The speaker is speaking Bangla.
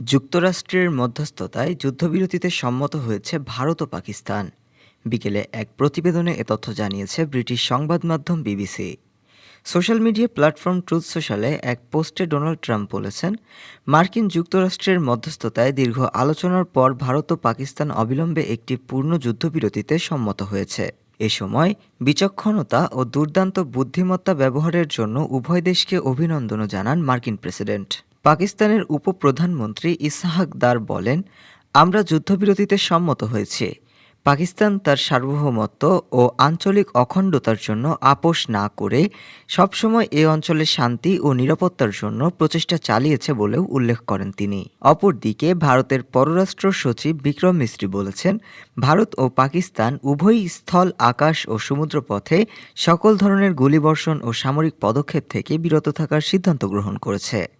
যুক্তরাষ্ট্রের মধ্যস্থতায় যুদ্ধবিরতিতে সম্মত হয়েছে ভারত ও পাকিস্তান। বিকেলে এক প্রতিবেদনে এ তথ্য জানিয়েছে ব্রিটিশ সংবাদ মাধ্যম BBC. Social media platform Truth সোশ্যালে এক পোস্টে ডোনাল্ড ট্রাম্প বলেছেন, মার্কিন যুক্তরাষ্ট্রের মধ্যস্থতায় দীর্ঘ আলোচনার পর ভারত ও পাকিস্তান অবিলম্বে একটি পূর্ণ যুদ্ধবিরতিতে সম্মত হয়েছে। এ সময় বিচক্ষণতা ও দুর্দান্ত বুদ্ধিমত্তা ব্যবহারের জন্য উভয় দেশকে অভিনন্দনও জানান মার্কিন প্রেসিডেন্ট। পাকিস্তানের উপপ্রধানমন্ত্রী ইসহাক দার বলেন, আমরা যুদ্ধবিরতিতে সম্মত হয়েছি। পাকিস্তান তার সার্বভৌমত্ব ও আঞ্চলিক অখণ্ডতার জন্য আপোষ না করে সবসময় এ অঞ্চলে শান্তি ও নিরাপত্তার জন্য প্রচেষ্টা চালিয়েছে বলেও উল্লেখ করেন তিনি। অপরদিকে, ভারতের পররাষ্ট্র সচিব বিক্রম মিস্ত্রি বলেছেন, ভারত ও পাকিস্তান উভয়ই স্থল, আকাশ ও সমুদ্রপথে সকল ধরনের গুলিবর্ষণ ও সামরিক পদক্ষেপ থেকে বিরত থাকার সিদ্ধান্ত গ্রহণ করেছে।